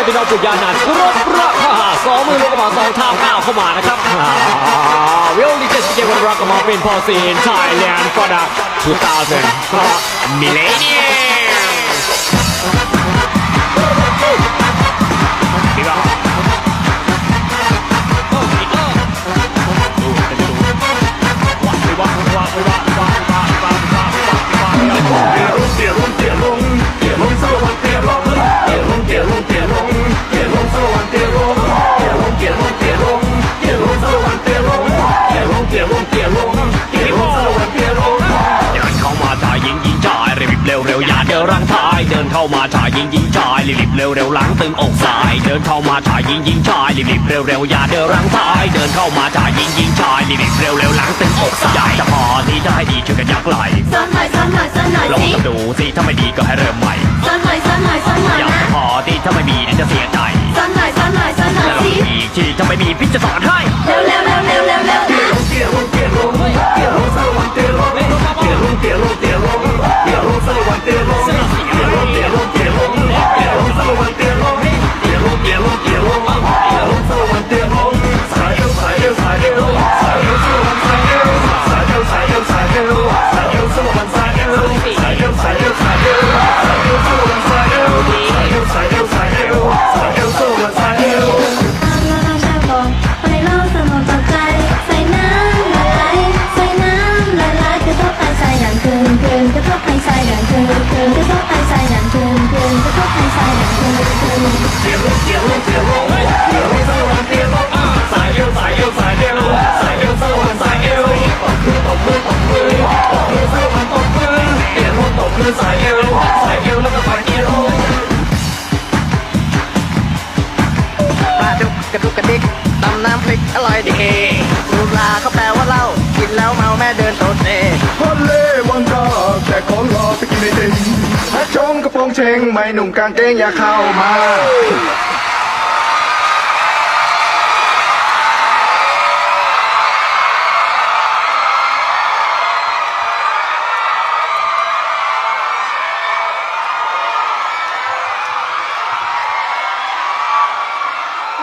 ให้พี่น้องปุญญานันครบราคาสองมือลูกกระเป๋าสองเท้าก้าวเข้ามานะครับวิลลี่เจสเกวันรักกระเป๋าเป็นพอซีนไทยแลนด์ฟอร์ด้2000มิเลเนียายเดินเข้ามาชายยิงยิงชายรีบเร็วเร็วหลังตึงอกสาย เดินเข้ามาชายยิงยิงชายรีบเร็วเร็วอย่าเดินรังท้ายเดินเข้ามาชายยิงยิงชายรีบเร็วเร็วหลังตึงอกสายอยากจะพอที่จะให้ดีช่วยกันยักไหลซ้อนหน่อยซ้อนหน่อยซ้อนหน่อยลองสิกันดูสิถ้าไม่ดีก็ให้เริ่มใหม่ซ้อนหน่อยซ้อนหน่อยซ้อนหน่อยอยากนะจะพอที่ถ้าไม่มีเดี๋ยวจะเสียใจซ้อนหน่อยซ้อนหน่อยซ้อนหน่อยแล้วลองสิอีกทีถ้าไม่มีพี่จะสอนให้ เดินโตดเดฮอลเล่วังกาแต่ของรอไปกินไอติมแพ้ชงกระโปรงเชงไม่หนุ่มกางเกงอย่าเข้ามา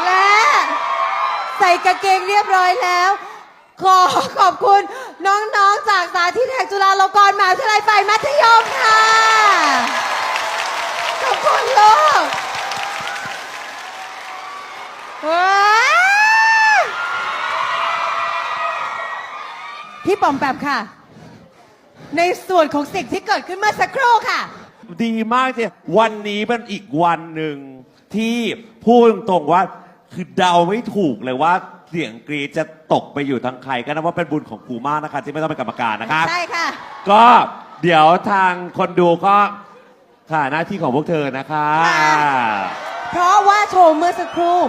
และใส่กางเกงเรียบร้อยแล้ว ขอขอบคุณน้องๆ จากสาธิตแห่งจุฬาลงกรณ์มหาวิทยาลัยฝ่ายมัธยมค่ะ ขอบคุณลูกพี่ปอมแปมค่ะ ในส่วนของสิ่งที่เกิดขึ้นเมื่อสักครู่ค่ะ ดีมากเจีวันนี้เป็นอีกวันหนึ่งที่พูดตรงๆว่า คือเดาไม่ถูกเลยว่า เสียงกรีดจะตกไปอยู่ทางใครก็นับว่าเป็นบุญของกูมากนะคะที่ไม่ต้องเป็นกรรมการนะครับ ใช่ค่ะ ก็เดี๋ยวทางคนดูก็ค่ะหน้าที่ของพวกเธอนะคะ ค่ะ เพราะว่าโชว์เมื่อสักครู่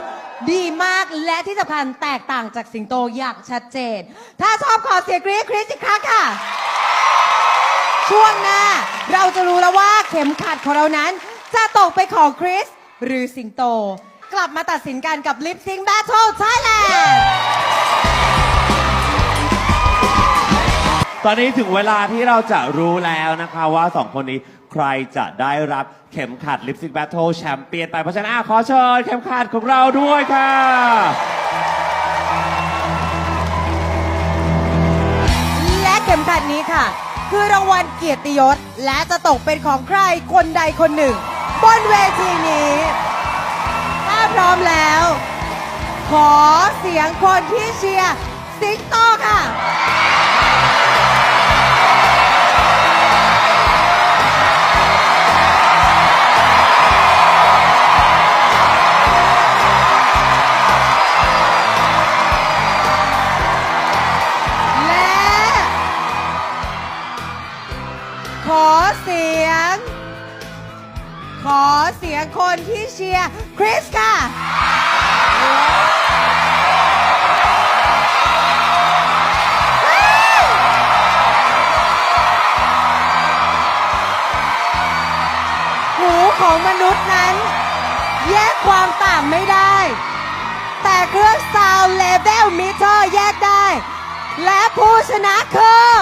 ดีมากและที่สำคัญแตกต่างจากสิงโตอย่างชัดเจน ถ้าชอบขอเสียงกรี๊ดคริสอีกครั้งค่ะ ช่วงหน้า เราจะรู้แล้วว่าเข็มขัดของเรานั้น จะตกไปของคริสหรือสิงโต กลับมาตัดสินกันกับ Lip Sync Battle Thailand ตอนนี้ถึงเวลาที่เราจะรู้แล้วนะคะว่าสองคนนี้ใครจะได้รับเข็มขัด Lip Sync Battle แชมเปี้ยนไปเพราะฉะนั้นอะขอเชิญเข็มขัดของเราด้วยค่ะ และเข็มขัดนี้ค่ะ คือรางวัลเกียรติยศ และจะตกเป็นของใครคนใดคนหนึ่ง บนเวทีนี้ พร้อมแล้ว ขอเสียงคนที่เชียร์สิงโตค่ะและ ยงคนที่เชียร์คริสค่ะ หูของมนุษย์นั้น แยกความต่างไม่ได้ แต่เครื่อง Sound Level Meter แยกได้ และผู้ชนะคือ